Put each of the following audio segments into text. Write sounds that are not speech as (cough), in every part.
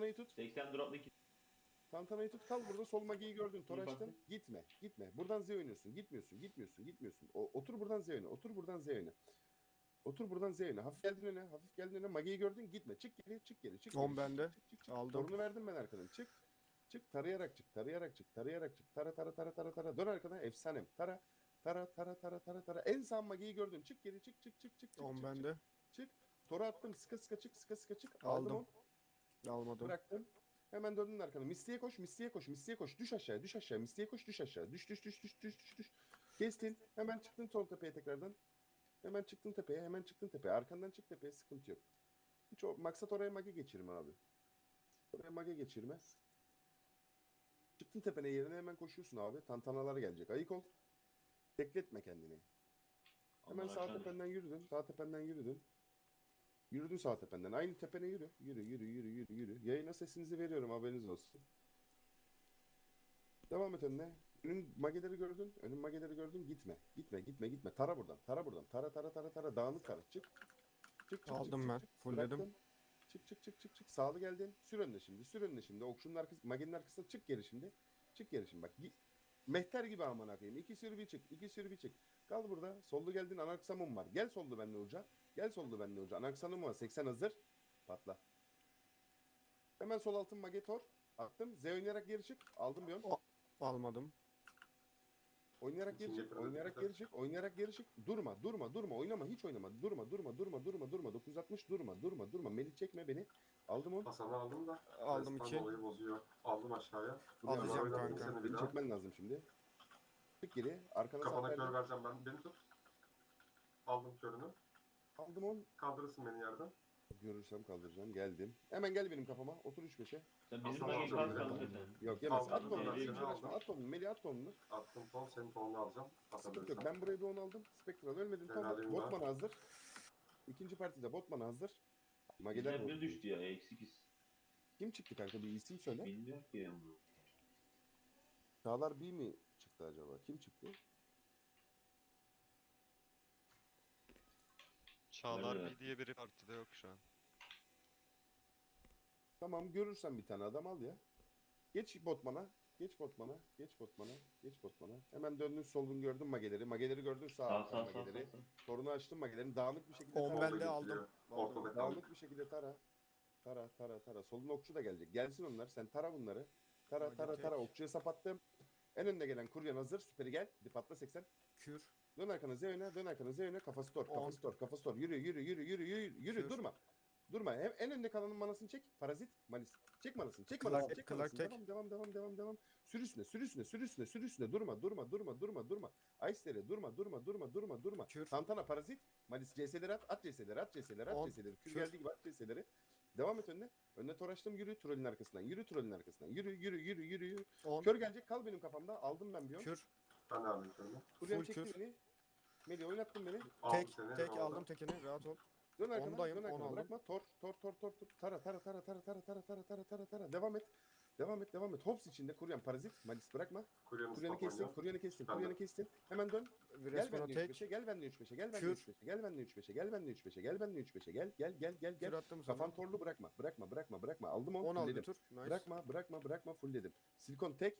Tantanayı tut. 80 drop'la 2. Tantanayı tut. Kal burada sol magiyi gördün. Tor İyi açtın. baktın. Gitme. Gitme. Buradan Z oynuyorsun. Gitmiyorsun. Gitmiyorsun. Gitmiyorsun. O, otur buradan Z oyna. Otur buradan Z oyna. Otur buradan Z oyna. Hafif geldin öne. Hafif geldin öne. Magiyi gördün. Gitme. Çık geri. Çık geri. Çık geri. 10 bende. Çık, çık, çık. Aldım. Torunu verdim ben arkadan. Çık. Çık. Tarayarak çık. Tarayarak çık. Tarayarak çık. Tara tara tara tara tara. Dön arkadan. Efsanem. Tara. Tara tara tara tara tara. En sağ magiyi gördün. Çık geri. Çık çık çık çık. çık, 10 çık, bende. Çık. Tora attım. Sıka sıka çık. Sıka sıka çık. Aldım. Aldım. Almadım. Bıraktım. Hemen döndün arkana. Mistiye koş, mistiye koş, mistiye koş. Düş aşağıya, düş aşağı. Mistiye koş, düş aşağı. Düş, düş, düş, düş, düş, düş, düş. Kestin. Hemen çıktın sol tepeye tekrardan. Hemen çıktın tepeye, hemen çıktın tepeye. Arkandan çık tepeye, sıkıntı yok. Hiç o maksat oraya mage geçirme abi. Oraya mage geçirme. Çıktın tepene yerine hemen koşuyorsun abi. Tantanalar gelecek. Ayık ol. Bekletme kendini. Hemen sağ tependen yürüdün. Sağ tependen yürüdün. Yürüdün sağ tependen. Aynı tepene yürü. Yürü yürü yürü yürü yürü. Yayına sesinizi veriyorum haberiniz olsun. Devam et önüne. Önün mageleri gördün. Önün mageleri gördün. Gitme. Gitme gitme gitme. Tara buradan. Tara buradan. Tara tara tara tara. Dağınık tara. Çık. Çık çık Aldım çık, ben, çık, çık. fullledim. Bıraktın. Çık çık çık çık çık. Sağlı geldin. Sür önüne şimdi. Sür önüne şimdi. Okşunun arkası, magenin arkasına çık geri şimdi. Çık geri şimdi. Bak. gi- Mehter gibi aman koyayım. İki sürü bir çık. iki sürü bir çık. Kal burada. Sollu geldin. Anaksamım var. Gel sollu benle hoca. Gel sollu benle hoca. Anaksamım var. 80 hazır. Patla. Hemen sol altın magetor. Attım. Z oynayarak geri çık. Aldım bir on. Almadım. Oynayarak geri çık. Oynayarak geri çık. Oynayarak geri çık. Durma. Durma. Durma. Oynama. Hiç oynama. Durma. Durma. Durma. Durma. Durma. 960 durma. Durma. Durma. Melih çekme beni. Aldım onu. Hasan'ı aldım da. Aldım Resmen iki. olayı bozuyor. Aldım aşağıya. Buraya Alacağım aldım. kanka. Seni bir Beni daha. çekmen lazım şimdi. Çık geri. Arkana Kafana sap kör vereceğim ben. Beni tut. Aldım körünü. Aldım onu. Kaldırırsın beni yerden. Görürsem kaldıracağım. Geldim. Hemen gel benim kafama. Otur 3-5'e. Sen bizim Hasan bagi alacağım sen. Yok yemez. Aldım, At onu. aldım, Hiç aldım. At onu. Melih at onu. Attım ton. Senin tonunu alacağım. Sıkıntı Atabilirsen. yok. Ben buraya bir onu aldım. Spectral ölmedin. Tamam. Helalim var. Botman hazır. İkinci partide Botman hazır. Mageler Bizden bir düştü ya. Eksikiz. Kim çıktı kanka? Bir isim söyle. Bilmiyorum ki ya. bunu. Çağlar B mi çıktı acaba? Kim çıktı? Çağlar Evet. bir diye biri partide yok şu an. Tamam görürsen bir tane adam al ya. Geç botmana. Geç botmana. Geç botmana. Geç botmana. Hemen döndün solun gördün mageleri. Mageleri gördün sağ Sağ sağ sağ. mageleri. sağ, sağ. Torunu açtın magelerin. Dağınık bir şekilde On tara. bende aldım. Ortada. Dağınık bir şekilde tara. Tara tara tara. Solun okçu da gelecek. Gelsin onlar. Sen tara bunları. Tara tara tara. Okçuya sapattım. En önde gelen kuryan hazır. Süperi gel. Hadi patla 80. Kür. Dön arkana Z öne, dön arkana Z öne, kafası tor, kafası tor, kafası tor. Yürü, yürü, yürü, yürü, yürü, yürü, Kür. durma. Durma. Hem en önde kalanın manasını çek. Parazit, malis. Çek manasını, çek Clark- manasını, çek Clark manasını. tek. Devam, devam, devam, devam, devam. Sür üstüne, sür üstüne, sür üstüne, sür üstüne. Durma, durma, durma, durma, durma. Ice'lere durma, durma, durma, durma, durma. Kür. Tantana, parazit, malis, CS'leri at, at CS'leri, at CS'leri, at On. CS'leri. Kür Kür. geldi gibi at CS'leri. Devam et önüne. Önüne tor açtım, yürü trolün arkasından. Yürü trolün arkasından. Yürü, yürü, yürü, yürü, yürü. 10. Kör gelecek, kal benim kafamda. Aldım ben bir on. Kür. Ben de aldım körünü. Kuryan Full çekti kür. beni. Melih oynattın beni. Aldım Tek. seni. Tek aldım tekini. Rahat ol. Dön arkana, Ondayım, dön on arkana. aldım. Bırakma. Tor, tor, tor, tor, tor. Tara, tara, tara, tara, tara, tara, tara, tara, tara, tara. Devam et. Devam et, devam et. Hops içinde kuryan parazit. Malis bırakma. Kuryanı Kuryanı kestin, kuryanı kestin, Ben de. kuryanı kestin. Hemen dön. Gel tek. 3-5'e, gel benimle 3-5'e, gel benimle Kür. 3-5'e, gel benimle 3-5'e, gel benimle 3-5'e, gel benimle 3-5'e, gel, gel, gel, gel, Kür gel. attım sana. Kafan torlu bırakma, bırakma, bırakma, bırakma. Aldım onu, 10 aldı tur. Nice. Bırakma, bırakma, bırakma, fullledim. Silikon tek.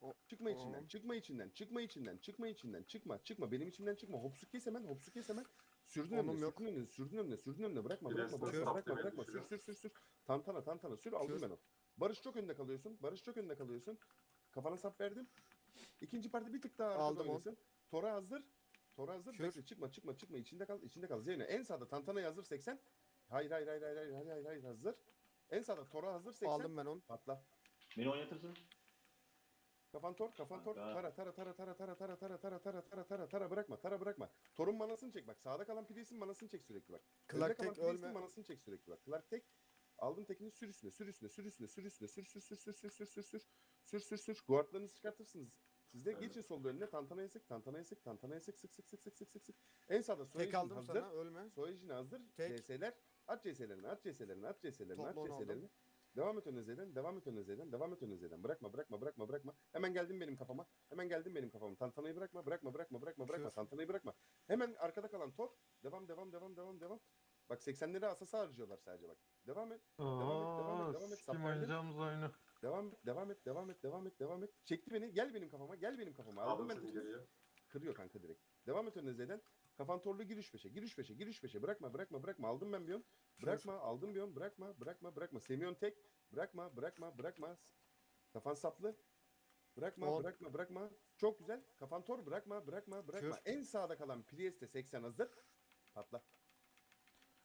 O- Çıkma içinden, çıkma içinden, çıkma içinden, çıkma içinden, çıkma, çıkma. Benim içimden çıkma. Hopsuk kes hemen, hopsuk kes hemen. Sürdün Onun önüne, yok. sürdün önüne, sürdün önüne, sürdün önüne. Bırakma, bırakma, bırakma, bırakma, bırakma. Sür, sür, sür, sür. Tantana, tantana. Sür, aldım ben onu. Barış çok önde kalıyorsun. Barış çok önde kalıyorsun. Kafana sap verdim. İkinci parti bir tık daha arkada Aldım onu. oynasın. Tora hazır. Tora hazır. Kür. Bekle, çıkma, çıkma, çıkma. İçinde kal, içinde kal. Zeyno. En sağda Tantana'ya hazır 80. Hayır, hayır, hayır, hayır, hayır, hayır, hayır, hayır, hazır. En sağda Tora hazır 80. Aldım ben 10. Patla. Beni oynatırsın. Kafan tor, kafan tor. Tara, tara, tara, tara, tara, tara, tara, tara, tara, tara, tara, tara, bırakma, tara bırakma. Torun manasını çek bak. Sağda kalan Priest'in manasını çek sürekli bak. Clark tek, ölme. manasını çek sürekli bak. Clark tek. Aldım tekini sür üstüne, sür üstüne, sür üstüne, sür üstüne, sür sür sür sür sür sür sür sür sür sür sür Guardlarınızı çıkartırsınız. Siz de geçin solda önüne tantanaya sık, tantanaya sık, tantanaya sık, sık sık sık sık sık sık sık. En sağda Tek Soyajin aldım hazır. sana. Ölme. Soyajin hazır. Tek. CS'ler. At CS'lerini, at CS'lerini, at CS'lerini, at CS'lerini. aldım. Devam et önüne Z'den, devam et önüne Z'den, devam et önüne Z'den. Bırakma, bırakma, bırakma, bırakma. Hemen geldin benim kafama. Hemen geldin benim kafama. Tantanayı bırakma, bırakma, bırakma, bırakma, bırakma. Tantanayı bırakma. Hemen arkada kalan Tor. Devam, devam, devam, devam, devam. Bak 80'leri asasa harcıyorlar sadece bak. Devam et. et, devam Aa, et, devam et. kim oynayacağımız oyunu. Devam et, devam et, devam et, devam et, devam et. Çekti beni. Gel benim kafama. Gel benim kafama. Aldım ben. geriye. Kırıyor kanka direkt. Devam et önüne Z'den. Kafan torlu gir üç beşe. Gir üç beşe. Gir üç beşe. Bırakma, bırakma, bırakma. Aldım ben bir on. Bırakma, aldım bir on. Bırakma, bırakma, bırakma. Semyon tek. Bırakma, bırakma, bırakma. Kafan saplı. Bırakma, On. bırakma, bırakma. Çok güzel. Kafan tor. Bırakma, bırakma, bırakma. Kür. En sağda kalan Priest'e 80 hazır. Patla.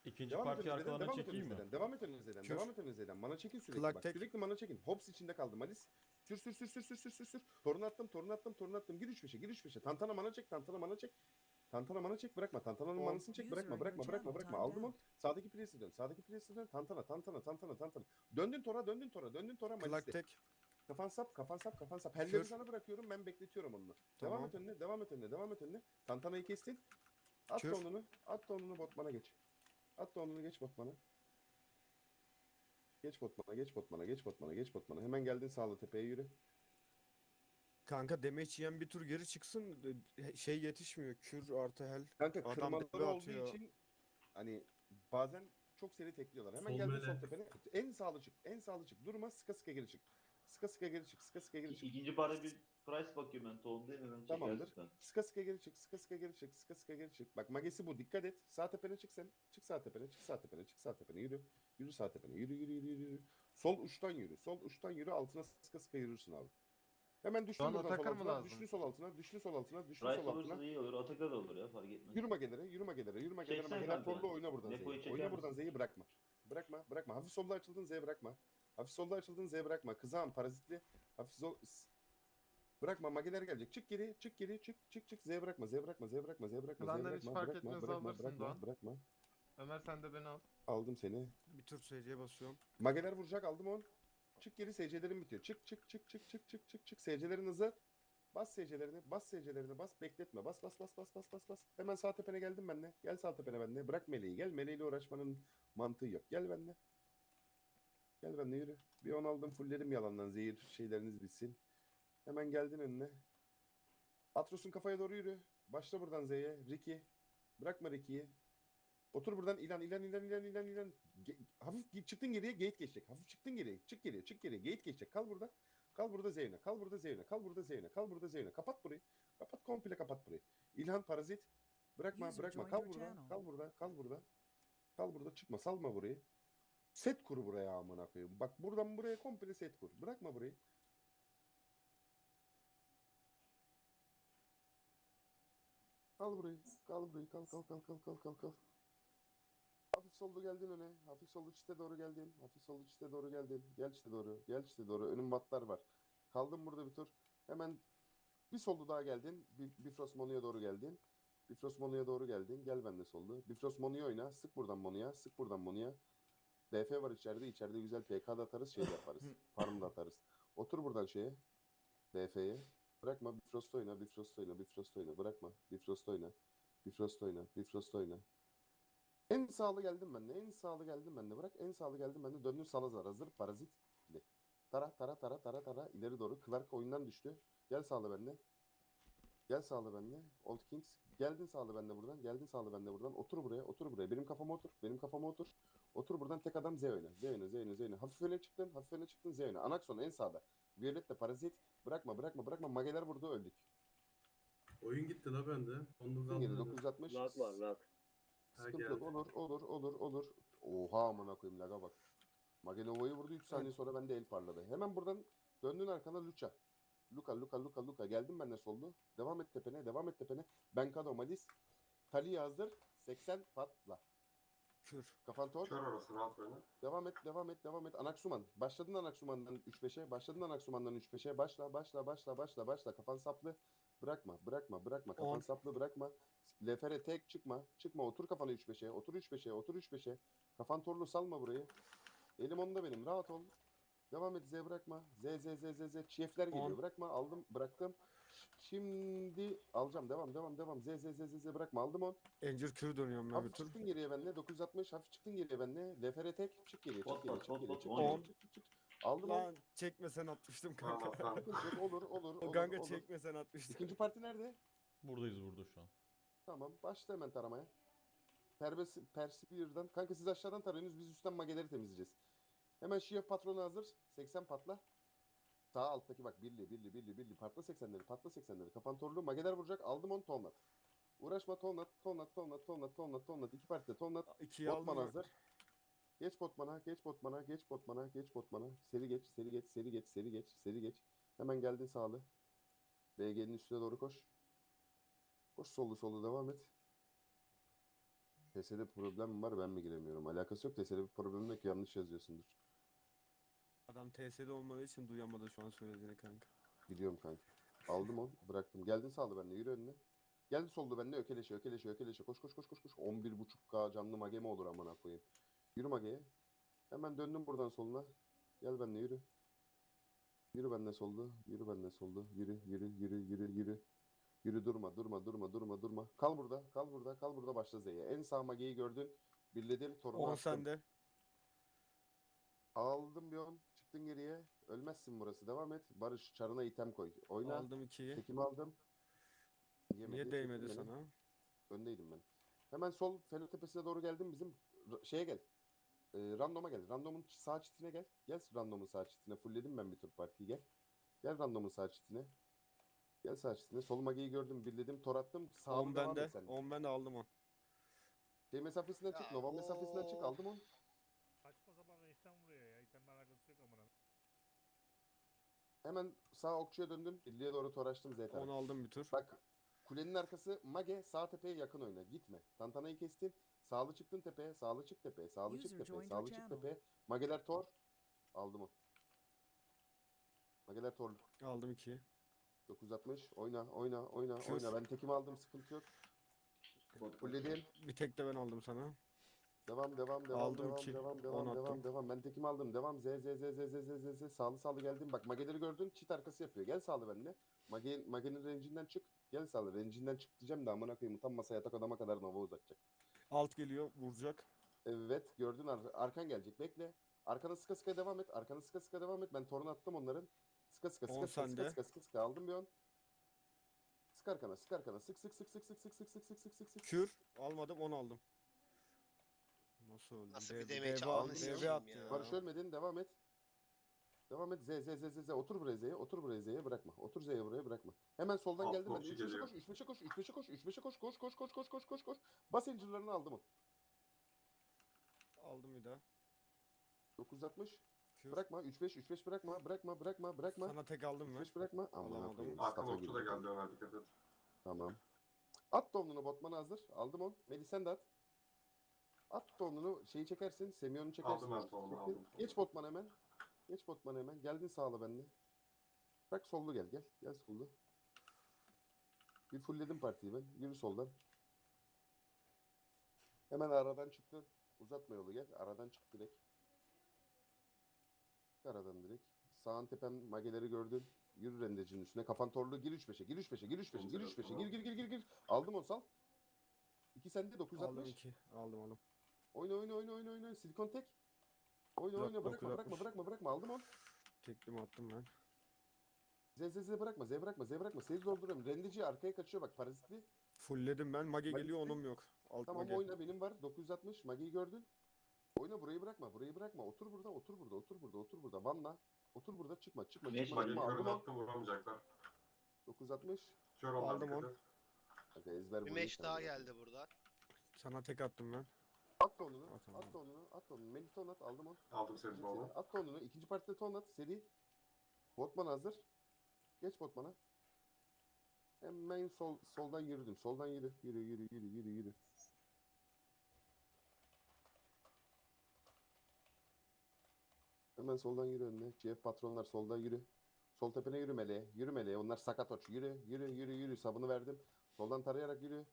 İkinci Devam parti arkalarına devam et çekeyim mi? önünüzden, Devam et önünüzden, Kür. devam et önünüzden. Mana çekin sürekli Kulak bak. tek. Sürekli mana çekin. Hops içinde kaldım Malis. Sür sür sür sür sür sür sür sür. Torun attım, torun attım, torun attım. Gir üç beşe, gir üç beşe. Tantana mana çek, tantana mana çek. Tantana mana çek, bırakma. Tantana'nın On. manasını çek, bırakma, bırakma, bırakma, bırakma. Aldım onu. Sağdaki presi dön, sağdaki presi dön. Tantana, tantana, tantana, tantana. Döndün tora, döndün tora, döndün tora. Kulak Malis'te. tek. Kafan sap, kafan sap, kafan sap. Helleri Kür. sana bırakıyorum, ben bekletiyorum onu. Devam Tamam. et önüne, devam et önüne, devam et önüne. Tantana'yı kestin. At Kür. tonunu, at tonunu botmana geç. At tonunu geç botmana. Geç botmana, geç botmana, geç botmana, geç botmana. Hemen geldin sağlı tepeye yürü. Kanka demeç yiyen bir tur geri çıksın. e, Şey yetişmiyor. Kür artı hel. Kanka Adam kırmaları debe olduğu atıyor. için hani bazen çok seri tekliyorlar. Hemen Sol geldin sol tepene. En sağlı çık, en sağlı çık. Durma, sıka sıka geri çık. Sıka sıka geri çık, sıka sıka geri çık. İkinci parti bir price bakıyorum ben. Tohumdayım hemen Tamamdır. çekersin ben. Sıka sıka geri çık, sıka sıka geri çık, sıka sıka geri çık. Bak magesi bu, dikkat et. Sağ tepene çık sen. Çık sağ tepene, çık sağ tepene, çık sağ tepene, yürü. Yürü sağ tepene, yürü yürü yürü yürü. Sol uçtan yürü, sol uçtan yürü, altına sıka sıka yürürsün abi. Hemen düştün Bana buradan sol mı altına, lazım? düştün sol altına, düştün sol altına, düştün Price sol altına. olursa iyi olur. Ataka da olur ya fark etmez. Yürü magelere, yürü magelere, yürü magelere. Çeksen Mageler kanka. torlu oyna buradan Depoyu Z'yi. çeker Oyna buradan misin? Z'yi bırakma. Bırakma, bırakma. Hafif solda açıldın Z bırakma. Hafif solda açıldın Z bırakma. Kızağım, parazitli. Hafif sol... S- Bırakma mageler gelecek. Çık geri, çık geri, çık çık çık Z bırakma, Z bırakma, Z bırakma, Z bırakma, Z Benden bırakma, hiç fark bırakma, etmez, bırakma, alırsın bırakma, Doğan. bırakma. Ömer sen de beni al. Aldım seni. Bir tur SC'ye basıyorum. Mageler vuracak, aldım on. Çık geri SC'lerin bitiyor. Çık çık çık çık çık çık çık çık. SC'lerin hazır. Bas SC'lerini, bas SC'lerini, bas bekletme. Bas bas bas bas bas bas bas. Hemen sağ tepene geldim ben de. Gel sağ tepene ben de. Bırak meleği gel. Meleğiyle uğraşmanın mantığı yok. Gel ben de. Gel ben de yürü. Bir on aldım fullerim yalandan zehir şeyleriniz bitsin. Hemen geldin önüne. Atros'un kafaya doğru yürü. Başla buradan Z'ye. Ricky. Bırakma Ricky'yi. Otur buradan ilan ilan ilan ilan ilan ilan. Ge- hafif çıktın geriye gate geçecek. Hafif çıktın geriye. Çık geriye çık geriye. Gate geçecek. Kal burada. Kal burada Zeyne. Kal burada Zeyne. Kal burada Zeyne. Kal burada Zeyne. Kapat burayı. Kapat komple kapat burayı. İlhan parazit. Bırakma User bırakma. joined Kal your burada. channel. Kal burada. Kal burada. Kal burada. Çıkma. Salma burayı. Set kur buraya amına koyayım. Bak buradan buraya komple set kur. Bırakma burayı. Kal burayı. Kal burayı. Kal kal kal kal kal kal kal. Hafif soldu geldin öne. Hafif soldu çite doğru geldin. Hafif soldu çite doğru geldin. Gel çite doğru. Gel çite doğru. Önüm batlar var. Kaldın burada bir tur. Hemen bir soldu daha geldin. Bifrost Monu'ya doğru geldin. Bifrost Monu'ya doğru geldin. Gel ben de soldu. Bifrost Monu'yu oyna. Sık buradan Monu'ya. Sık buradan Monu'ya. DF var içeride. İçeride güzel PK da atarız. Şey de yaparız. (laughs) Farm da atarız. Otur buradan şeye. DF'ye. Bırakma. Bifrost oyna. Bifrost oyna. Bifrost oyna. Bırakma. Bifrost oyna. Bifrost oyna. Bifrost oyna. En sağlı geldim ben de. En sağlı geldim ben de. Bırak en sağlı geldim ben de. Döndüm Salazar hazır. Parazitli. Tara tara tara tara tara. ileri doğru. Clark oyundan düştü. Gel sağlı bende. Gel sağlı bende. Old Kings. Geldin sağlı bende buradan. Geldin sağlı bende buradan. Otur buraya. Otur buraya. Benim kafama otur. Benim kafama otur. Otur buradan tek adam Z oyna. Z oyna. Z oyna. Z oyna. Hafif öne çıktın. Hafif öne çıktın. Z oyna. Anaxon en sağda. Violet de parazit. Bırakma bırakma bırakma. Mageler vurdu öldük. Oyun gitti la bende. Onu kaldırdı. 960. Lag var lag. Sıkıntı yok. Olur, olur, olur, olur. Oha amına koyayım laga bak. Magelova'yı vurdu 3 saniye sonra bende el parladı. Hemen buradan döndün arkana Lucha. Luka, Luka, Luka, Luka. Geldim ben de soldu. Devam et tepene, devam et tepene. Benkado, Madis. Tali hazır. 80 patla. Kür. Kafan tor. Kör orası rahat oyna. Devam et, devam et, devam et. Anaksuman. Başladın Anaksuman'dan 3-5'e. Başladın Anaksuman'dan 3-5'e. Başla, başla, başla, başla, başla. Kafan saplı. Bırakma, bırakma, bırakma. Kafan On. saplı, bırakma. Lefere tek çıkma. Çıkma. Otur kafana 3-5'e. Otur 3-5'e. Otur 3-5'e. Kafan torlu salma burayı. Elim onda benim. Rahat ol. Devam et Z bırakma. Z Z Z Z Z. Çiftler geliyor. On. Bırakma. Aldım. Bıraktım. Şimdi alacağım. Devam devam devam. Z Z Z Z Z bırakma. Aldım on. Encir kür dönüyorum ben bir Hafif tur. çıktın geriye benle. 960 hafif çıktın geriye benle. Lefere tek. Çık geriye. Çık Bot geriye. bot, Çık bot geriye. bot, Çık on. geriye. On. Çık, çık, çık. Aldım on. Lan çekmesen atmıştım kanka. Tamam Olur olur O olur. (laughs) kanka olur. çekmesen atmıştım. İkinci parti nerede? Buradayız burada şu an. Tamam. Başla hemen taramaya. Pervers Persevier'dan. Kanka siz aşağıdan tarıyorsunuz biz üstten mageleri temizleyeceğiz. Hemen şiyef patronu hazır. 80 patla. Sağ alttaki bak birli birli birli birli patla 80'leri patla 80'leri. Kafan torlu mageler vuracak. Aldım onu tonlat. Uğraşma tonlat tonlat tonlat tonlat tonlat tonlat. İki partide tonlat. İkiyi Botman aldım. hazır. Geç botmana, geç botmana, geç botmana, geç botmana. Seri geç, seri geç, seri geç, seri geç, seri geç. Hemen geldin sağlı. BG'nin üstüne doğru koş. Koş solu solu devam et. TS'de problem var ben mi giremiyorum? Alakası yok TS'de bir problem yok yanlış yazıyorsundur. Adam TS'de olmadığı için duyamadı şu an söylediğini kanka. Biliyorum kanka. Aldım onu bıraktım. Geldin sağlı benimle yürü önüne. Geldi soldu benimle ökeleşe ökeleşe ökeleşe koş koş koş koş koş. 11.5k canlı mage mi olur amına koyayım. Yürü mageye. Hemen döndüm buradan soluna. Gel benimle yürü. Yürü benimle soldu. Yürü benimle soldu. Yürü yürü yürü yürü yürü. Yürü durma durma durma durma durma. Kal burada kal burada kal burada başla Z'ye. En sağ mageyi gördün. Birledin torunu 10 attın. sende. Aldım bir on. Çıktın geriye. Ölmezsin burası. Devam et. Barış çarına item koy. Oyna. Aldım 2'yi. Tekimi aldım. Yemedi, Niye çektim değmedi beni. sana? Öndeydim ben. Hemen sol Felo tepesine doğru geldim. Bizim r- şeye gel. Ee, randoma gel. Randomun sağ çitine gel. Gel randomun sağ çitine. Fullledim ben bir tur partiyi gel. Gel randomun sağ çitine. Gel sağ çitine. Sol mageyi gördüm. Birledim. Tor attım. Sağlı 10 devam bende. et sen. 10 ben aldım 10. Şey mesafesinden çık. Ya Nova mesafesinden çık. Aldım onu. Saçma sapan renkten vuruyor ya. İtemle alakası yok amına. Hemen sağ okçuya döndüm. Birliğe doğru tor açtım Z 10 tarafı. aldım bir tur. Bak kulenin arkası Mage sağ tepeye yakın oyna. Gitme. Tantanayı kestin. Sağlı çıktın tepeye. Sağlı çık tepeye. Sağlı çık tepeye. joined your Sağlı çık channel. tepeye. Mageler tor. Aldım o. Mageler torlu. Aldım 2'yi. 960. Oyna oyna oyna Kür. oyna. Ben tekimi aldım. Sıkıntı yok. Fulledim. Bir tek de ben aldım sana. Devam devam devam Aldım devam iki. devam On devam devam attım. devam. Ben tekimi aldım. Devam. Z z z z z z z z. Sağlı sağlı geldim. Bak mageleri gördün. Çit arkası yapıyor. Gel sağlı benimle. Mage, magenin range'inden çık. Gel sağlı. Range'inden çık diyeceğim de amına koyayım. Utanmasa yatak adama kadar nova uzatacak. Alt geliyor vuracak. Evet gördün ar- arkan gelecek bekle. Arkana sıka sıka devam et. Arkana sıka sıka devam et. Ben torun attım onların. Sıka sıka sıka On sıka sıka sende. sıka sıka sıka aldım bir on. Sık arkana sık arkana sık sık sık sık sık sık sık sık sık sık sık. Kür almadım 10 aldım. Nasıl öldün? Nasıl bir demeye çaldın? Deve at ya. Barış ölmedin devam et. Devam et. Z Z Z Z Z. Otur buraya Z'ye. Otur buraya Z'ye bırakma. Otur Z'ye buraya bırakma. Hemen soldan geldi mi? 3 koş, 3 koş, 3 koş, 3 koş, koş, koş, koş, koş, koş, koş, koş. Bas incirlerini aldı mı? Aldım bir daha. 960. Bırakma 3-5 3-5 bırakma bırakma bırakma bırakma. Sana tek aldım mı? 3-5 bırakma. Aman abi. Hakan Okçu da geldi Ömer dikkat et. Tamam. At domlunu botmana hazır. Aldım on. Melih sen de at. At donunu şeyi çekersin. Semyon'u çekersin. Aldım ben tonumu, aldım. Geç botman hemen. Geç botman hemen. Geldin sağla benimle. Bırak sollu gel. Gel. Gel sollu. Bir fullledim partiyi ben. Yürü soldan. Hemen aradan çıktın. Uzatma yolu gel. Aradan çık direkt. Aradan direkt. Sağın tepen mageleri gördün. Yürü rendecinin üstüne. Kafan torlu. Gir 3-5'e. Gir 3-5'e. Gir 3-5'e. Gir 3-5'e. Gir gir gir gir gir. Aldım onu sal. 2 sende 960. Aldım 2. Aldım aldım. Oyna oyna oyna oyna oyna. Silikon tek. Oyna Dört- oyna bırakma dokuz bırakma altmış. bırakma bırakma. Aldım onu. Teklimi attım ben. Z Z Z bırakma Z bırakma Z bırakma. Seni dolduruyorum. Rendeci arkaya kaçıyor bak parazitli. Fullledim ben. Mage geliyor onum yok. Alt Tamam mage. oyna benim var 960. Magi'yi gördün. Oyna burayı bırakma. Burayı bırakma. Otur burada otur burada otur burada otur burada. Vanla. Otur burada çıkma çıkma Meş çıkma. Mage'yi çıkma. Aldım körünü onu. attım vuramayacaklar. 960. Kör onlar Aldım dikkat on. et. Hadi ezber Bir vurayım meş sana daha geldi burada. Sana tek attım ben. At da onunu. At At da onunu. At da onunu. Melih tonat aldım onu. Aldım senin İkinci seri. tonunu. At da onunu. İkinci partide tonat. Seri. Botman hazır. Geç Botman'a. Hemen sol soldan yürüdüm. Soldan yürü. Yürü yürü yürü yürü yürü. Hemen soldan yürü önüne. GF patronlar soldan yürü. Sol tepene yürü meleğe. Yürü meleğe. Onlar sakat oç. Yürü yürü yürü yürü. Sabını verdim. Soldan tarayarak yürü.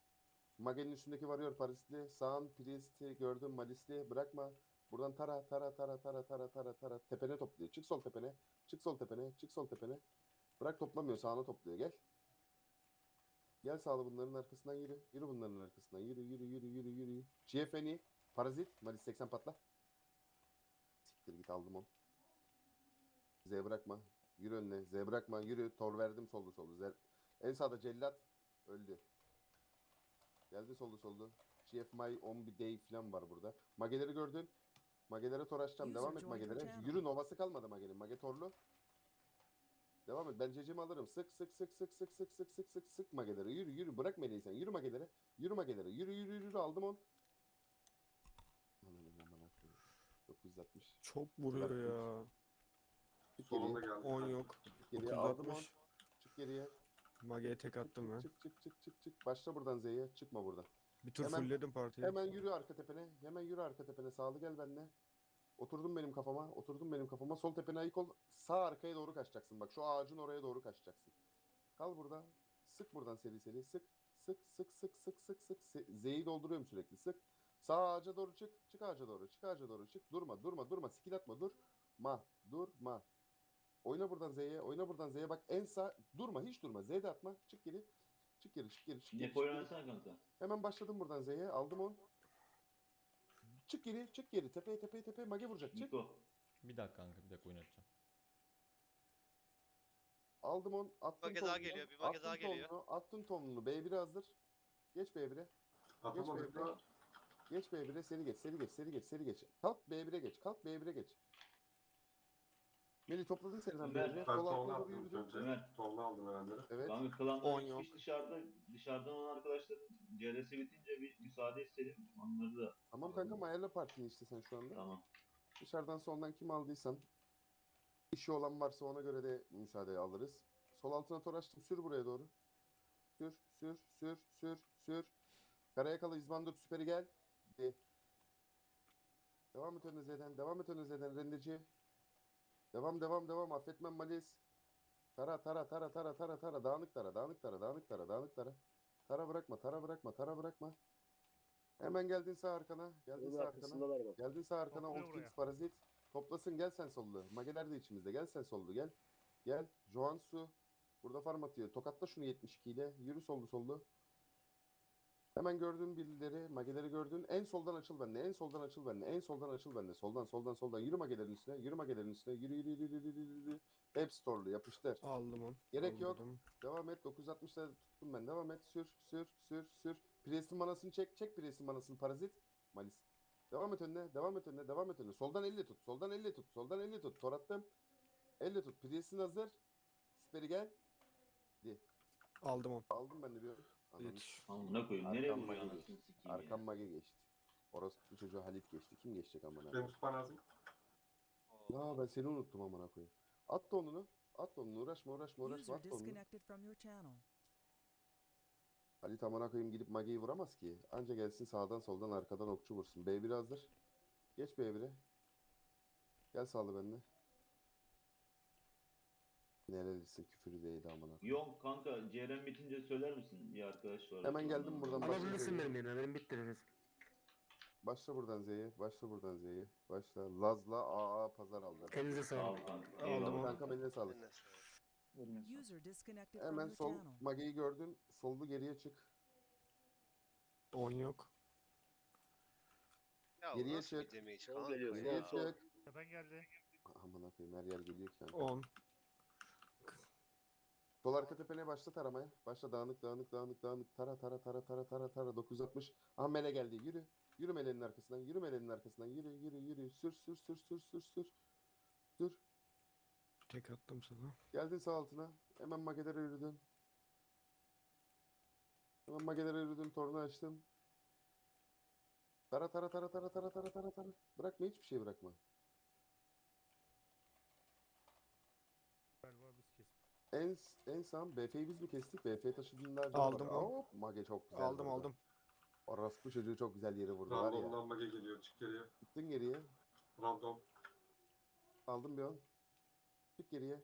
Magenin üstündeki varıyor Parisli. Sağın Priest'i gördüm Malisli. Bırakma. Buradan tara tara tara tara tara tara tara. Tepene topluyor. Çık sol tepene. Çık sol tepene. Çık sol tepene. Bırak toplamıyor. Sağına topluyor. Gel. Gel sağlı bunların arkasından yürü. Yürü bunların arkasından. Yürü yürü yürü yürü yürü. GFN'i. Parazit. Malis 80 patla. Siktir git aldım onu. Z bırakma. Yürü önüne. Z bırakma. Yürü. Tor verdim soldu soldu. Z. En sağda cellat. Öldü. Geldi soldu soldu. GF My on bir day falan var burada. Mageleri gördün. Magelere tor açacağım. Devam et magelere. Yürü novası kalmadı magenin. Mage torlu. Devam et. Ben cecimi alırım. Sık sık sık sık sık sık sık sık sık sık magelere. Yürü yürü. Bırak meleği sen. Yürü magelere. Yürü magelere. Yürü yürü yürü. Aldım on. Aman aman aman. 960. Çok vuruyor ya. Çık Solunda geldi. 10 kanka. yok. Geriye. Aldım on. 960. Çık geriye. Mage'ye tek attım ben. Çık çık çık çık çık. Başla buradan Z'ye. Çıkma buradan. Bir tur Hemen- fullledim partiyi. Hemen yürü arka tepene. Hemen yürü arka tepene. Sağlı gel benimle. Oturdun benim kafama. Oturdun benim kafama. Sol tepene ayık ol. Sağ arkaya doğru kaçacaksın. Bak şu ağacın oraya doğru kaçacaksın. Kal burada. Sık buradan seri seri. Sık. Sık sık sık sık sık sık. Se- Z'yi dolduruyorum sürekli. Sık. Sağ ağaca doğru çık. Çık ağaca doğru. Çık ağaca doğru. Çık. Durma durma durma. Skill atma. Dur. Ma. Durma. Oyna buradan Z'ye. Oyna buradan Z'ye. Bak en sağ. Durma. Hiç durma. Z'de atma. Çık geri. Çık geri. Çık geri. Çık geri. Nepo çık geri. oynasana kanka. Hemen başladım buradan Z'ye. Aldım onu. Çık geri, çık geri. Tepeye, tepeye, tepeye. Mage vuracak. Çık. Niko. Bir dakika kanka bir dakika oynatacağım. Aldım onu. Attım Mage daha geliyor, bir mage attım daha geliyor. tonunu, Attım tonunu. B1'e hazır. Geç B1'e. Geç Atamadık B1'e. da. Geç B1'e. Seri geç, seri geç, seri geç, seri geç. Kalk B1'e geç. Kalk B1'e geç. Melih topladın seriden Ömer, B1'e. Ben doğru attım yürüdün. önce. Ömer. Tonunu aldım herhalde. Evet. Kanka On çıkmış yok. dışarıda. Dışarıdan olan arkadaşlar CRS bitince bir müsaade istedim. Onları da Tamam kanka ayarla partini işte sen şu anda. tamam. Dışarıdan sondan kim aldıysan işi olan varsa ona göre de müsaade alırız. Sol altına tor açtım. Sür buraya doğru. Sür, sür, sür, sür, sür. Karayakalı İzbandur süperi gel. De. Devam et önüne Z'den. Devam et önüne Z'den. Rendeci. Devam, devam, devam. Affetmem Malis. Tara, tara, tara, tara, tara, tara. Dağınık tara, dağınık tara, dağınık tara, dağınık tara. Tara bırakma, tara bırakma, tara bırakma. Hemen geldin sağ arkana. Geldin sağ arkana. Geldin sağ arkana Topluyor buraya. Parazit. Toplasın gel sen sollu. Mageler de içimizde. Gel sen sollu gel. Gel. Joansu. Burada farm atıyor. Tokatla şunu 72 ile. Yürü sollu sollu. Hemen gördüğün birileri, mageleri gördün. En soldan açıl bende. En soldan açıl bende. En soldan açıl bende. Soldan soldan soldan. Yürü magelerin üstüne. Yürü magelerin üstüne. Yürü yürü yürü yürü yürü. yürü. Hep storlu. Yapıştır. Aldım onu. Gerek yok. Aldım. Devam et. 960'da tuttum ben. Devam et. Sür, sür, sür, sür. Priest'in manasını çek. Çek Priest'in manasını. Parazit. Malis. Devam et önüne. Devam et önüne. Devam et önüne. Soldan elle tut. Soldan elle tut. Soldan elle tut. Tor attım. Elle tut. Priest'in hazır. Süperi gel. Aldım onu. Aldım ben de bir. Yetiş. Amına koyayım. Nereye Arkam vuruyor anasını geçti. sikeyim ya. Arkam mage geçti. Orası bu çocuğu Halit geçti. Kim geçecek amına? Benim tutman lazım. Ya ben seni unuttum amına koyayım. At da onunu. At da onunu. Uğraşma uğraşma uğraşma. User At da onunu. disconnected from your channel. Halit amına koyayım gidip Mage'yi vuramaz ki. Anca gelsin sağdan soldan arkadan okçu vursun. B1 hazır. Geç B1'e. Gel sağlı benimle. Nerelisin küfürü değil amına. Yok kanka CRM bitince söyler misin? Bir arkadaş var. Hemen geldim buradan. Başla Alabilirsin Z'ye. benim yerine. Benim bitti. Başla buradan Z'ye. Başla buradan Z'ye. Başla. Laz'la AA pazar aldı. Elinize Sağ ol sağlık. kanka. Eyvallah. Kankam eline sağlık. User disconnected from Hemen your sol channel. Mage'yi gördün. Sollu geriye çık. 10 yok. Ya Geriye nasıl bir Sol kanka geliyor, ya? Geriye çık. Tepen geldi. Amına koyayım her yer geliyor ki. kanka. 10. Sol arka tepene başla taramaya. Başla dağınık dağınık dağınık dağınık. Tara tara tara tara tara tara. 960. Aha mele geldi. Yürü. Yürü melenin arkasından. Yürü melenin arkasından. Yürü yürü yürü. Sür sür sür sür sür sür. Sür. Tek attım sana. Geldin sağ altına. Hemen magelere yürüdün. Hemen magelere yürüdün. Torunu açtım. Tara tara tara tara tara tara tara tara. Bırakma hiçbir şey bırakma. Galiba biz kestik. En en sağ BF'yi biz mi kestik? BF taşıdığında acaba Aldım var. onu. Hop mage çok güzel. Aldım vurdu. aldım. Orospu çocuğu çok güzel yere vurdu var ya. Randomdan mage geliyor. Çık geriye. Gittin geriye. Random. Aldım bir on. Çık geriye.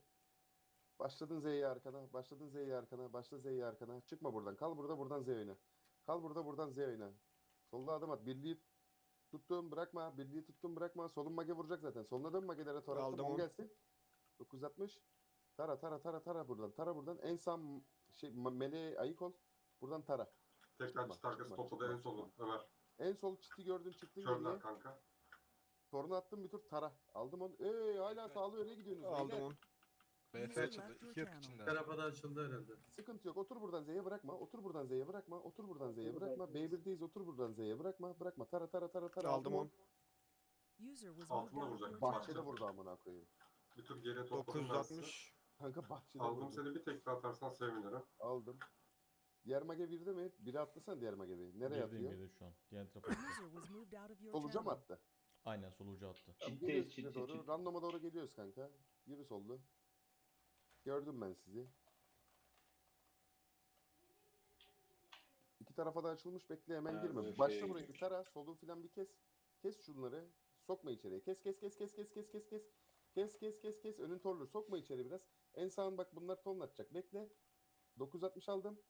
Başladın Z'ye arkana. Başladın Z'ye arkana. Başla Z'ye arkana. Çıkma buradan. Kal burada buradan Z oyna. Kal burada buradan Z oyna. Solda adım at. Birliği tuttum bırakma. Birliği tuttum bırakma. Solun mage vuracak zaten. Soluna dön magelere tor attım. Aldım On onu. gelsin. 960. Tara tara tara tara buradan. Tara buradan. En sağ şey meleğe ayık ol. Buradan tara. Tekrar Çıkma, çıt arkası çıkma, topladı çıkma, en solu. Ömer. En sol çiti gördün çıktın geriye. Körler kanka. Torunu attım bir tur tara. Aldım onu. Eee hala sağlı öne gidiyorsunuz. Aldım onu. BF açıldı. İki yok channel. içinde. Tarafa da açıldı herhalde. Sıkıntı yok. Otur buradan Z'ye bırakma. Otur buradan Z'ye bırakma. Otur buradan Z'ye bırakma. B1'deyiz. Otur buradan Z'ye bırakma. Bırakma. Tara tara tara tara. Aldım on. User was Altına moved out of vuracak. your Bahçede channel. vurdu amına koyayım. Bir tur ben sizi. 960. Kanka bahçede Aldım vurdu. seni bir tekrar atarsan sevinirim. Aldım. Diğer mage birde mi? Biri atlasan diğer mage bir. Nereye Girdeyim atıyor? girdi şu an. Diğer tarafa attı. User was moved out of your Soluca mı channel. attı? Aynen solucu attı. Geliyoruz çit, size doğru. Randoma doğru geliyoruz kanka. Yürü sollu. Gördüm ben sizi. İki tarafa da açılmış bekle hemen Ha, girme. böyle Başla şey- burayı bir tara. Solu filan bir kes. Kes şunları. Sokma içeriye. Kes kes kes kes kes kes kes kes. Kes kes kes kes. Önün torlu. Sokma içeri biraz. En sağın bak bunlar ton atacak. Bekle. 960 aldım.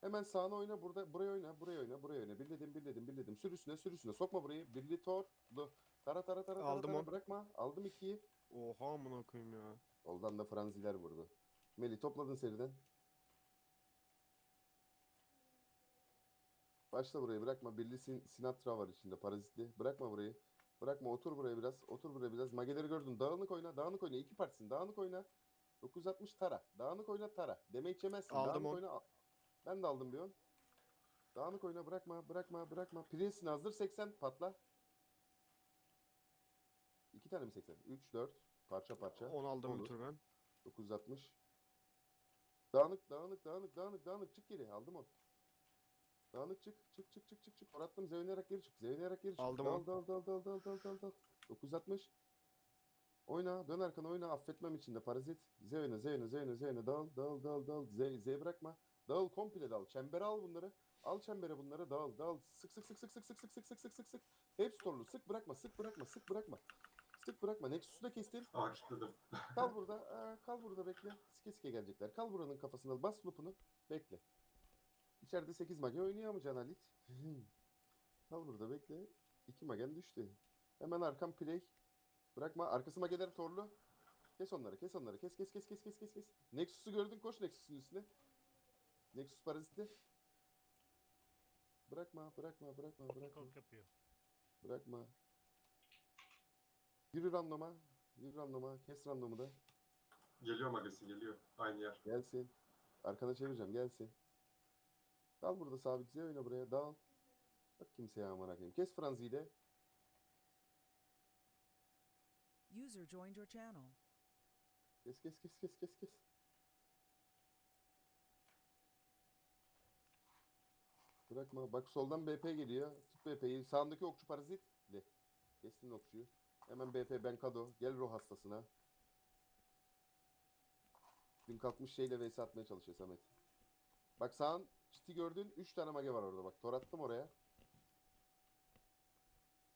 Hemen sağına oyna. Burada buraya oyna. Buraya oyna. Buraya oyna. Birledim birledim birledim. Sür üstüne sür üstüne. Sokma burayı. Birli torlu. Tara tara tara tara. Aldım tara. Bırakma. Aldım 2'yi. Oha amına koyayım ya. Oldan da Franziler vurdu. Meli topladın seriden. Başla burayı bırakma. Birli Sin- Sinatra var içinde parazitli. Bırakma burayı. Bırakma otur buraya biraz. Otur buraya biraz. Mageleri gördün. Dağınık oyna. Dağınık oyna. İki partisin. Dağınık oyna. 960 tara. Dağınık oyna tara. Demeyi yemezsin. Aldım Dağınık on. oyna. Ben de aldım bir on. Dağınık oyna. Bırakma. Bırakma. Bırakma. Prince'in hazır 80. Patla. İki tane mi 80? 3, 4. Parça parça. 10 aldım bir Olur. tur ben. 960. Dağınık, dağınık, dağınık, dağınık, dağınık. Çık geri. Aldım o. Dağınık çık. Çık çık çık çık çık. Orattım. Zevnayarak geri çık. Zevnayarak geri çık. Aldım dal, o. dal, dal, dal, dal, dal, dal, dal. 960. Oyna. Dön arkana oyna. Affetmem içinde. Parazit. Z oyna, Z oyna, Z oyna, Z oyna. Dal, dal, dal, dal. Z, Z bırakma. Dal komple dal. Çembere al bunları. Al çembere bunları. Dal, dal. Sık sık sık sık sık sık sık sık sık sık sık sık. Hepsi torlu. Sık bırakma. Sık bırakma. Sık bırakma. Sık bırakma. Nexus'u da kestin. Kilitledim. Kal burada. Aa, kal burada bekle. Sike sike gelecekler. Kal buranın kafasına. Bas loop'unu. Bekle. İçeride 8 mage oynayamayacaksın Halit. kal burada bekle. 2 magen düştü. Hemen arkam play. Bırakma. Arkası mageler torlu. Kes onları. Kes onları. Kes kes kes kes kes kes kes. Nexus'u gördün. Koş Nexus'un üstüne. Nexus parazitli. Bırakma. Bırakma. Bırakma. Bırakma. Kork yapıyor. Bırakma. Yürü randoma. Yürü randoma. Kes randomu da. Geliyor magesi geliyor. Aynı yer. Gelsin. Arkana çevireceğim gelsin. Dal burada sabit Z oyna buraya dal. Bak kimseye amına koyayım. Kes Franzi'yi de. User joined your channel. Kes kes kes kes kes kes. Bırakma. Bak soldan BP geliyor. Tut BP'yi. Sağındaki okçu parazitli. Kestin okçuyu. Hemen BP Benkado. Gel ruh hastasına. Dün kalkmış şeyle vs atmaya çalışıyor Samet. Bak sağın çiti gördün. 3 tane mage var orada bak. Tor attım oraya.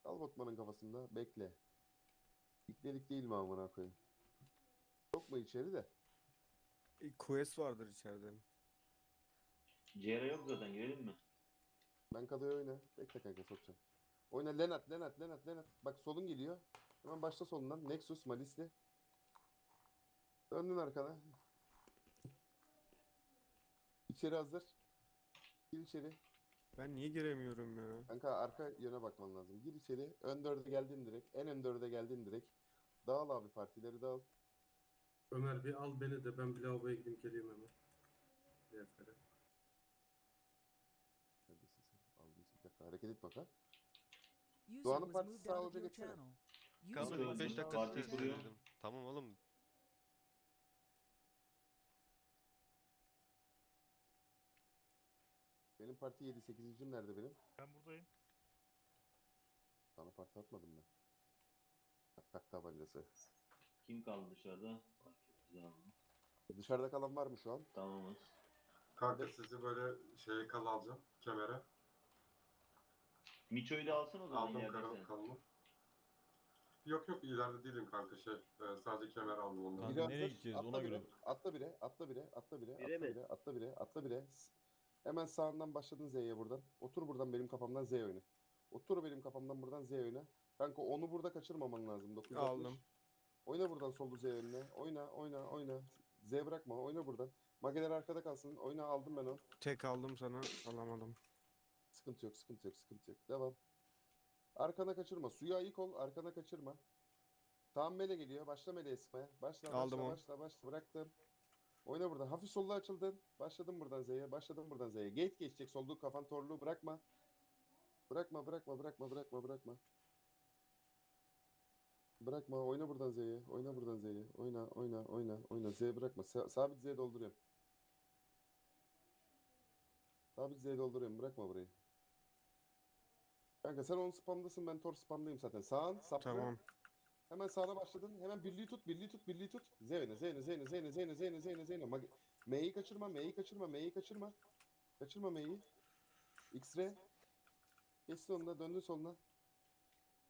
Al Botman'ın kafasında. Bekle. İklelik değil mi amına koyayım? Sokma içeri de. E, Quest vardır içeride. CR yok zaten girelim mi? Ben kadoya oyna. Bekle kanka sokacağım. Oyna Lenat, Lenat, Lenat, Lenat. Bak solun geliyor. Hemen başla solundan. Nexus, Malisli. Döndün arkana. İçeri hazır. Gir içeri. Ben niye giremiyorum ya? Kanka arka yöne bakman lazım. Gir içeri. Ön dörde geldin direkt. En ön dörde geldin direkt. Dağıl abi partileri dağıl. Ömer bir al beni de ben bir lavaboya gideyim geleyim hemen. Deftere. Neredesin sen? Aldım seni. Bir dakika hareket et bak ha. Doğan'ın partisi moved sağ out of olacak your etsene. channel. User Kaldı, was Kaldı Parti 5 moved dakika sessiz kuruyor. Tamam oğlum. Benim parti 7. 8. nerede benim? Ben buradayım. Sana parti atmadım ben. Tak tak tabancası. Kim kaldı dışarıda? Fark etmez abi. Dışarıda kalan var mı şu an? Tamamız. Kanka sizi böyle şeye kal alacağım. Kemere. Miço'yu da alsana o zaman Aldım kara sen. kalını. Yok yok ileride değilim kanka şey. e, sadece kemer aldım ondan. Kanka Biri nereye gideceğiz atla ona bire, göre. Atla bire, atla bire, atla bire, Bire atla mi? bire, atla bire, atla bire. S- Hemen sağından başladın Z'ye buradan. Otur buradan benim kafamdan Z oyna. Otur benim kafamdan buradan Z oyna. Kanka onu burada kaçırmaman lazım. 960. Aldım. Oyna buradan sollu Z önüne. Oyna, oyna, oyna. Z bırakma, oyna buradan. Mageler arkada kalsın. Oyna aldım ben onu. Tek aldım sana alamadım. Sıkıntı yok, sıkıntı yok, sıkıntı yok. Devam. Arkana kaçırma. Suya ayık ol, arkana kaçırma. Tamam mele geliyor. Başla meleğe sıkmaya. Başla Aldım başla onu. başla başla. Bıraktım. Oyna buradan. Hafif sollu açıldın. Başladım buradan Z'ye. Başladım buradan Z'ye. Gate geçecek. Sollu kafan torlu. Bırakma. Bırakma bırakma bırakma bırakma bırakma. Bırakma. Oyna buradan Z'ye. Oyna buradan Z'ye. Oyna oyna oyna oyna. Z bırakma. Sa- sabit Z'ye dolduruyorum. Sabit Z'ye dolduruyorum. Bırakma burayı. Kanka sen onun spamdasın. Ben tor spamdayım zaten. Sağın saplı. Tamam. Hemen sağına başladın. Hemen birliği tut, birliği tut, birliği tut. Zeyne, Zeyne, Zeyne, Zeyne, Zeyne, Zeyne, Zeyne, Zeyne. M'yi kaçırma, M'yi kaçırma, M'yi kaçırma. Kaçırma M'yi. X-ray. Geçti onunla, döndü soluna.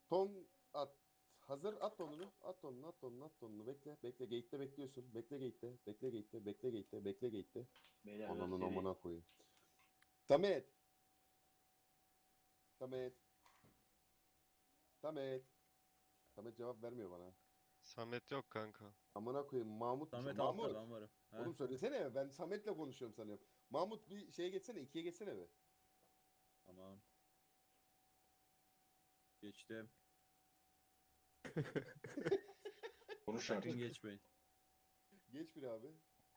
Ton at. Hazır at tonunu, at tonunu, at tonunu, at tonunu. Bekle, bekle. Gate'de bekliyorsun. Bekle gate'de, bekle gate'de, bekle gate'de, bekle gate'de. Beyler Ananın seri. amına koyayım. Samet. Samet. Samet. Samet cevap vermiyor bana. Samet yok kanka. Amına koyayım Mahmut. Samet Mahmut. altta ben varım. He? Oğlum söylesene ben Samet'le konuşuyorum sanıyorum. Mahmut bir şeye geçsene ikiye geçsene be. Tamam. Geçtim. (laughs) Konuş Sakın geçmeyin. Geç bir abi.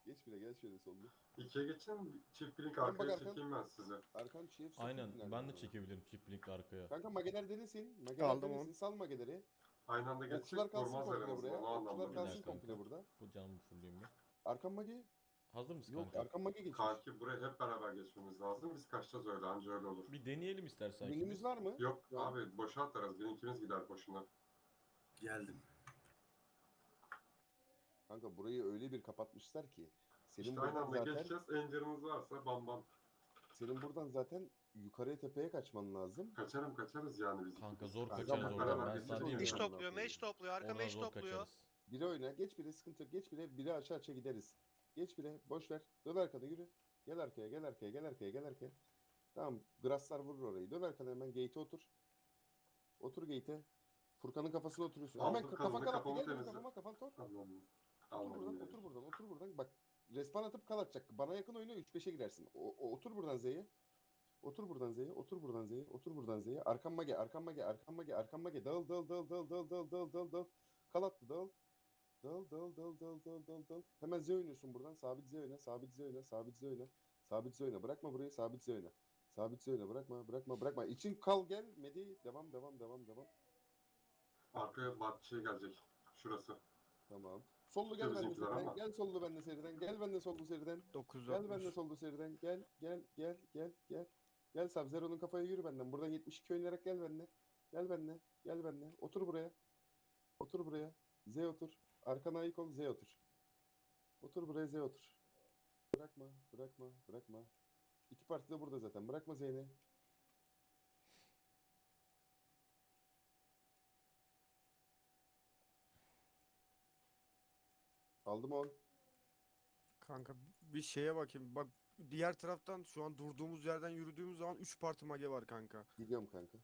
Geç bile gel şöyle solda. İkiye geçin çift bak arkaya Arkan. çekeyim ben sizi. Arkan çift Aynen ben de çekebilirim çift linkle arkaya. Kanka mageler denesin. Mageler Aldım denesin. onu. Sal mageleri. Aynı anda Okçular geçecek kalsın durmaz komple aranızda. buraya. O anlamda. Okçular Bir kalsın dakika. komple burada. Bu canımı fulleyim bir. Arkan mage. Hazır mısın Yok kanka? arkan mage geçmiş. Kanki buraya hep beraber geçmemiz lazım. Biz kaçacağız öyle anca öyle olur. Bir deneyelim istersen. Bilginiz ikimiz. var mı? Yok abi boşa atarız. Blinkimiz gider boşuna. Geldim. Kanka burayı öyle bir kapatmışlar ki. Senin İşte aynı buradan anda zaten geçeceğiz. Engine'ınız varsa bam bam. senin buradan zaten yukarıya tepeye kaçman lazım. Kaçarım kaçarız yani biz. Kanka zor Kanka kaçarız oradan beraber ben geçeceğiz sana diyeyim topluyor, mage topluyor. Arka Oradan zor topluyor. kaçarız. Biri oyna. Geç biri sıkıntı yok. Geç biri biri aşağı aşağı gideriz. Geç biri boş ver. Dön arkada yürü. Gel arkaya gel arkaya gel arkaya gel arkaya. Tamam. Grasslar vurur orayı. Dön arkada hemen gate'e otur. Otur gate'e. Furkan'ın kafasına oturuyorsun. Hemen Aldım ka- kafa kafamı, kal attı. kafamı Gel benim temizle. kafama kafan tor. Allah'ım. Otur buradan, yani. otur buradan, otur buradan. Bak, respawn atıp kal atacak. Bana yakın oyna 3-5'e girersin. O, o- otur buradan Z'ye. Otur buradan Z'ye, otur buradan Z'ye, otur buradan Z'ye. Arkan mage, arkan mage, arkan mage, arkan mage. Dağıl, dağıl, dağıl, dağıl, dağıl, dağıl, dağıl, dağıl, dağıl. Kal attı, dağıl. Dağıl, dağıl, dağıl, dağıl, dağıl, dağıl, dağıl. Hemen Z oynuyorsun buradan. Sabit Z oyna, sabit Z oyna, sabit Z oyna. Sabit Z oyna. Bırakma burayı, sabit Z oyna. Sabit Z oyna, bırakma, bırakma, bırakma. İçin kal gel. Medi, devam, devam, devam, devam. Arkaya bahçeye gelecek. Şurası. Tamam. Sollu gel bende seriden. ama. Gel sollu bende seriden. Gel bende sollu seriden. 960. Gel bende sollu seriden. Gel gel gel gel gel. Gel Sub-Zero'nun kafaya yürü benden. Buradan 72 oynayarak gel bende. Gel bende. Gel bende. Otur buraya. Otur buraya. Z otur. Arkana ayık ol Z otur. Otur buraya Z otur. Bırakma, bırakma, bırakma. İki parti de burada zaten. Bırakma Z'ni. Aldım on. Kanka bir şeye bakayım. Bak diğer taraftan şu an durduğumuz yerden yürüdüğümüz zaman 3 parti mage var kanka. Gidiyorum kanka.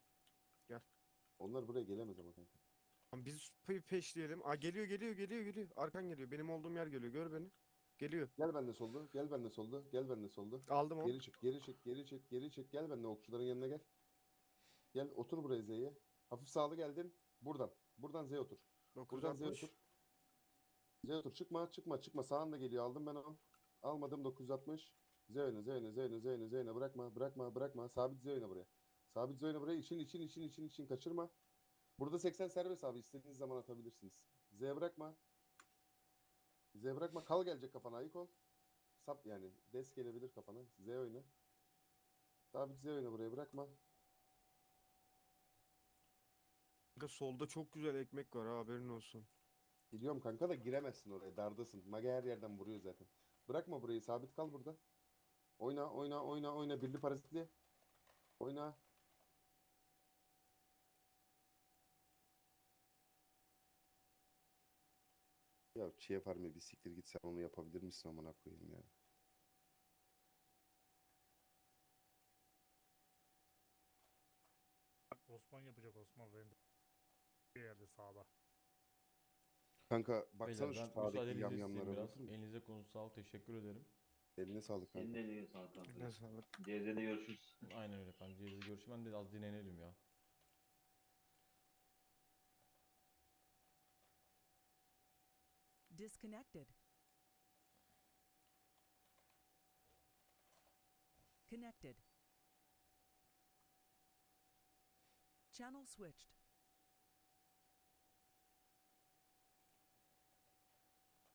Gel. Onlar buraya gelemez ama kanka. Tamam, Biz pe peşleyelim. Aa geliyor geliyor geliyor geliyor. Arkan geliyor. Benim olduğum yer geliyor. Gör beni. Geliyor. Gel bende soldu. Gel bende soldu. Gel bende soldu. Aldım onu. Geri çık, geri çık, geri çık, geri çık. Gel bende okçuların yanına gel. Gel otur buraya Z'ye. Hafif sağlı geldin. Buradan. Buradan Z otur. Buradan Z 960. otur. Z otur. Çıkma, çıkma, çıkma. Sağında geliyor. Aldım ben onu. Almadım 960. Z oyna, Z oyna, Z oyna, Z oyna, Z oyna. Bırakma, bırakma, bırakma. Sabit Z oyna buraya. Sabit Z oyna buraya. İçin, için, için, için, için. Kaçırma. Burada 80 serbest abi. İstediğiniz zaman atabilirsiniz. Z bırakma. Z bırakma. Kal gelecek kafana. Ayık ol. Sap yani. Des gelebilir kafana. Z oyna. Sabit Z oyna buraya. Bırakma. Kanka solda çok güzel ekmek var ha haberin olsun. Gidiyorum kanka da giremezsin oraya. Dardasın. Mage her yerden vuruyor zaten. Bırakma burayı. Sabit kal burada. Oyna, oyna, oyna, oyna. Birli parazitli. Oyna. Ya Çiğ Farm'e bir siktir git sen onu yapabilir misin amına koyayım ya. Bak Osman yapacak Osman render. Bir yerde sağda. Kanka baksana Beyler şu ben sağdaki müsaadenizi isteyeyim yamyamlara biraz. bakın. Elinize ol. Teşekkür ederim. Eline sağlık Senin kanka. de eline sağlık kanka. sağlık. CZ'de görüşürüz. Aynen öyle kanka. Ceyiz'e görüşüm. Ben de az dinlenelim ya. Disconnected. Connected. Channel switched.